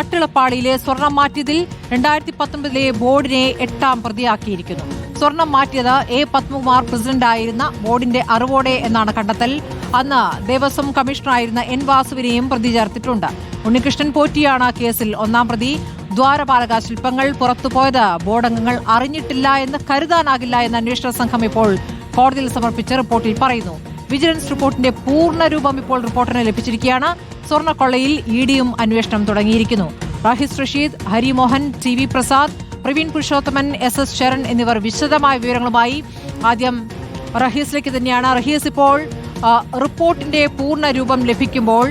കട്ടിളപ്പാളിയിലെ സ്വർണം മാറ്റിയതിൽ രണ്ടായിരത്തി പത്തൊമ്പതിലെ ബോർഡിനെ എട്ടാം പ്രതിയാക്കിയിരിക്കുന്നു. സ്വർണം മാറ്റിയത് എ പത്മകുമാർ പ്രസിഡന്റായിരുന്ന ബോർഡിന്റെ അറിവോടെ എന്നാണ് കണ്ടെത്തൽ. അന്ന് ദേവസ്വം കമ്മീഷണറായിരുന്ന എൻ വാസുവിനെയും പ്രതി ചേർത്തിട്ടുണ്ട്. ഉണ്ണികൃഷ്ണൻ പോറ്റിയാണ് കേസിൽ ഒന്നാം പ്രതി. ദ്വാരപാലക ശില്പങ്ങൾ പുറത്തുപോയത് ബോർഡംഗങ്ങൾ അറിഞ്ഞിട്ടില്ല എന്ന് കരുതാനാകില്ല എന്ന് അന്വേഷണ സംഘം ഇപ്പോൾ കോടതിയിൽ സമർപ്പിച്ച റിപ്പോർട്ടിൽ പറയുന്നു. വിജിലൻസ് റിപ്പോർട്ടിന്റെ പൂർണ രൂപം ഇപ്പോൾ റിപ്പോർട്ടിന് ലഭിച്ചിരിക്കുകയാണ്. സ്വർണക്കൊള്ളയിൽ ഇ ഡിയും അന്വേഷണം തുടങ്ങിയിരിക്കുന്നു. Rahis Rasheed Harimohan T V Prasad Praveen Purushothaman S S Sharan എന്നിവർ വിശദമായ വിവരങ്ങളുമായി ആദ്യം റഹീസിലേക്ക് തന്നെയാണ്. റഹീസ് ഇപ്പോൾ റിപ്പോർട്ടിന്റെ പൂർണ രൂപം ലഭിക്കുമ്പോൾ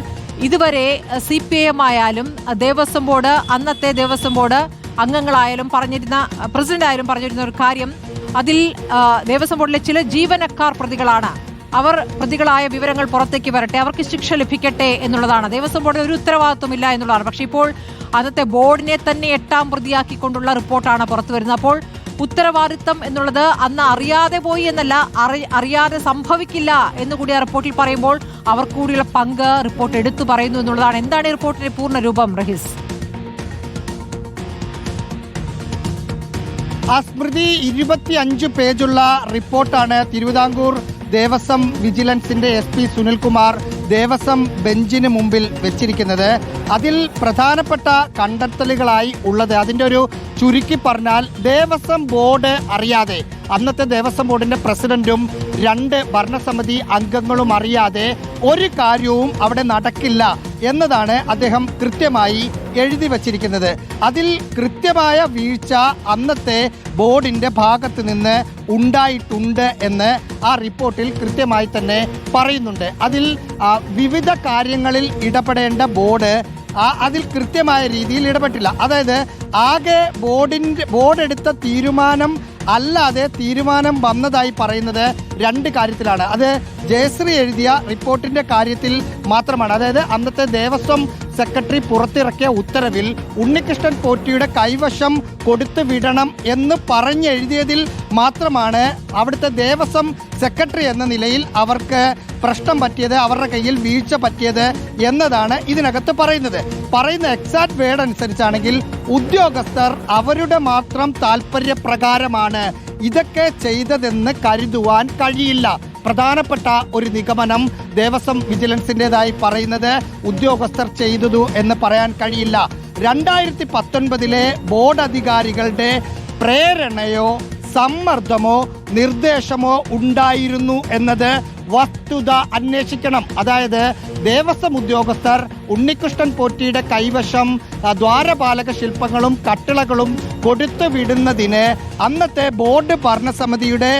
ഇതുവരെ സി പി ഐ എം ആയാലും ദേവസ്വം ബോർഡ് അന്നത്തെ ദേവസ്വം ബോർഡ് അംഗങ്ങളായാലും പറഞ്ഞിരുന്ന പ്രസിഡന്റ് ആയാലും പറഞ്ഞിരുന്ന ഒരു കാര്യം അതിൽ ദേവസ്വം ബോർഡിലെ ചില ജീവനക്കാർ പ്രതികളാണ്. അവർ പ്രതികളായ വിവരങ്ങൾ പുറത്തേക്ക് വരട്ടെ അവർക്ക് ശിക്ഷ ലഭിക്കട്ടെ എന്നുള്ളതാണ്. ദേവസ്വം ബോർഡിന് ഒരു ഉത്തരവാദിത്വമില്ല എന്നുള്ളതാണ്. പക്ഷേ ഇപ്പോൾ അന്നത്തെ ബോർഡിനെ തന്നെ എട്ടാം പ്രതിയാക്കിക്കൊണ്ടുള്ള റിപ്പോർട്ടാണ് പുറത്തു വരുന്നത്. അപ്പോൾ ഉത്തരവാദിത്തം എന്നുള്ളത് അന്ന് അറിയാതെ പോയി എന്നല്ല അറി- അറിയാതെ സംഭവിക്കില്ല എന്നുകൂടി ആ റിപ്പോർട്ടിൽ പറയുമ്പോൾ അവർ കൂടിയുള്ള പങ്ക് റിപ്പോർട്ട് എടുത്തു പറയുന്നു എന്നുള്ളതാണ്. എന്താണ് ഈ റിപ്പോർട്ടിന്റെ പൂർണ രൂപം റഹീസ്? ആ സ്മൃതി ഇരുപത്തി അഞ്ച് പേജുള്ള റിപ്പോർട്ടാണ് തിരുവിതാംകൂർ ദേവസ്വം വിജിലൻസിന്റെ എസ് പി സുനിൽകുമാർ ദേവസ്വം ബെഞ്ചിന് മുമ്പിൽ വെച്ചിരിക്കുന്നത്. അതിൽ പ്രധാനപ്പെട്ട കണ്ടെത്തലുകളായി ഉള്ളത് അതിന്റെ ഒരു ചുരുക്കി പറഞ്ഞാൽ ദേവസ്വം ബോർഡ് അറിയാതെ അന്നത്തെ ദേവസ്വം ബോർഡിന്റെ പ്രസിഡന്റും രണ്ട് ഭരണസമിതി അംഗങ്ങളും അറിയാതെ ഒരു കാര്യവും അവിടെ നടക്കില്ല. എന്നതാണ് അദ്ദേഹം കൃത്യമായി എഴുതി വച്ചിരിക്കുന്നത്. അതിൽ കൃത്യമായ വീഴ്ച അന്നത്തെ ബോർഡിന്റെ ഭാഗത്ത് നിന്ന് ഉണ്ടായിട്ടുണ്ട് എന്ന് ആ റിപ്പോർട്ടിൽ കൃത്യമായി തന്നെ പറയുന്നുണ്ട്. അതിൽ വിവിധ കാര്യങ്ങളിൽ ഇടപെടേണ്ട ബോർഡ് അതിൽ കൃത്യമായ രീതിയിൽ ഇടപെട്ടില്ല. അതായത് ആകെ ബോർഡിന്റെ ബോർഡെടുത്ത തീരുമാനം അല്ലാതെ തീരുമാനം വന്നതായി പറയുന്നത് രണ്ട് കാര്യത്തിലാണ്. അത് ജയശ്രീ എഴുതിയ റിപ്പോർട്ടിന്റെ കാര്യത്തിൽ മാത്രമാണ്. അതായത് അന്നത്തെ ദേവസ്വം സെക്രട്ടറി പുറത്തിറക്കിയ ഉത്തരവിൽ ഉണ്ണികൃഷ്ണൻ പോറ്റിയുടെ കൈവശം കൊടുത്തു വിടണം എന്ന് പറഞ്ഞെഴുതിയതിൽ മാത്രമാണ് അവിടുത്തെ ദേവസ്വം സെക്രട്ടറി എന്ന നിലയിൽ അവർക്ക് പ്രശ്നം പറ്റിയത് അവരുടെ കയ്യിൽ വീഴ്ച പറ്റിയത് എന്നതാണ് ഇതിനകത്ത് പറയുന്നത്. പറയുന്ന എക്സാക്ട് വേർഡ് അനുസരിച്ചാണെങ്കിൽ ഉദ്യോഗസ്ഥർ അവരുടെ മാത്രം താല്പര്യപ്രകാരമാണ് ഇതൊക്കെ ചെയ്തതെന്ന് കരുതുവാൻ കഴിയില്ല. പ്രധാനപ്പെട്ട ഒരു നിഗമനം ദേവസ്വം വിജിലൻസിന്റെതായി പറയുന്നത് ഉദ്യോഗസ്ഥർ ചെയ്തതു എന്ന് പറയാൻ കഴിയില്ല. രണ്ടായിരത്തി പത്തൊൻപതിലെ ബോർഡ് അധികാരികളുടെ പ്രേരണയോ സമ്മർദ്ദമോ നിർദ്ദേശമോ ഉണ്ടായിരുന്നു എന്നത് വസ്തുത അന്വേഷിക്കണം. അതായത് ദേവസ്വം ഉദ്യോഗസ്ഥർ ഉണ്ണികൃഷ്ണൻ പോറ്റിയുടെ കൈവശം ദ്വാരപാലക ശില്പങ്ങളും കട്ടിളകളും കൊടുത്തു വിടുന്നതിന് അന്നത്തെ ബോർഡ് ഭരണസമിതിയുടെ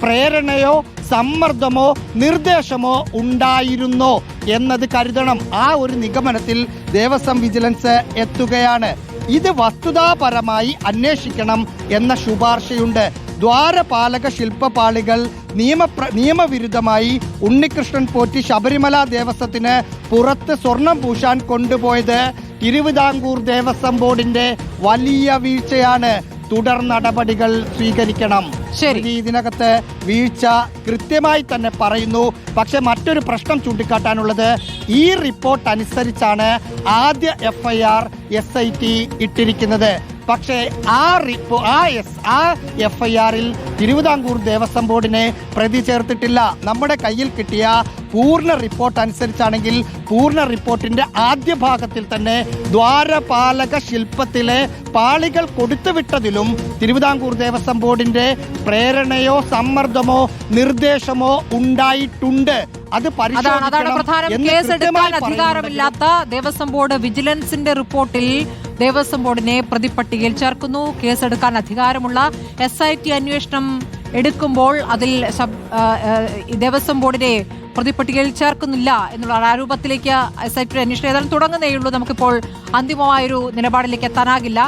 പ്രേരണയോ സമ്മർദ്ദമോ നിർദ്ദേശമോ ഉണ്ടായിരുന്നോ എന്നത് കരുതണം. ആ ഒരു നിഗമനത്തിൽ ദേവസ്വം വിജിലൻസ് എത്തുകയാണ്. ഇത് വസ്തുതാപരമായി അന്വേഷിക്കണം എന്ന ശുപാർശയുണ്ട്. ദ്വാരപാലക ശില്പപാളികൾ നിയമ നിയമവിരുദ്ധമായി ഉണ്ണികൃഷ്ണൻ പോറ്റി ശബരിമല ദേവസ്വത്തിന് പുറത്ത് സ്വർണം പൂശാൻ കൊണ്ടുപോയത് തിരുവിതാംകൂർ ദേവസ്വം ബോർഡിന്റെ വലിയ വീഴ്ചയാണ്. തുടർ നടപടികൾ സ്വീകരിക്കണം. ശരി. ഇതിനകത്ത് വീഴ്ച കൃത്യമായി തന്നെ പറയുന്നു. പക്ഷെ മറ്റൊരു പ്രശ്നം ചൂണ്ടിക്കാട്ടാനുള്ളത് ഈ റിപ്പോർട്ട് അനുസരിച്ചാണ് ആദ്യ F I R S I T ഇട്ടിരിക്കുന്നത്. പക്ഷേ ആ റിപ്പോ ആ എസ് ആ എഫ് ഐ ആറിൽ തിരുവിതാംകൂർ ദേവസ്വം ബോർഡിനെ പ്രതി ചേർത്തിട്ടില്ല. നമ്മുടെ കയ്യിൽ കിട്ടിയ പൂർണ റിപ്പോർട്ട് അനുസരിച്ചാണെങ്കിൽ പൂർണ റിപ്പോർട്ടിന്റെ ആദ്യ ഭാഗത്തിൽ തന്നെ ദ്വാരപാലക ശില്പത്തിലെ പാളികൾ കൊടുത്തുവിട്ടതിലും തിരുവിതാംകൂർ ദേവസ്വം ബോർഡിന്റെ പ്രേരണയോ സമ്മർദ്ദമോ നിർദ്ദേശമോ ഉണ്ടായിട്ടുണ്ട്. അത് അതാണ് പ്രധാനം. കേസെടുക്കാൻ അധികാരമില്ലാത്ത ദേവസ്വം ബോർഡ് വിജിലൻസിന്റെ റിപ്പോർട്ടിൽ ദേവസ്വം ബോർഡിനെ പ്രതിപ്പട്ടികയിൽ ചേർക്കുന്നു. കേസെടുക്കാൻ അധികാരമുള്ള എസ് ഐ ടി അന്വേഷണം എടുക്കുമ്പോൾ അതിൽ ദേവസ്വം ബോർഡിനെ പ്രതിപ്പട്ടികയിൽ ചേർക്കുന്നില്ല എന്നുള്ള ആരോപത്തിലേക്ക് എസ് ഐ ടി അന്വേഷണം ഏതായാലും തുടങ്ങുന്നേയുള്ളൂ. നമുക്കിപ്പോൾ അന്തിമമായൊരു നിലപാടിലേക്ക് എത്താനാകില്ല.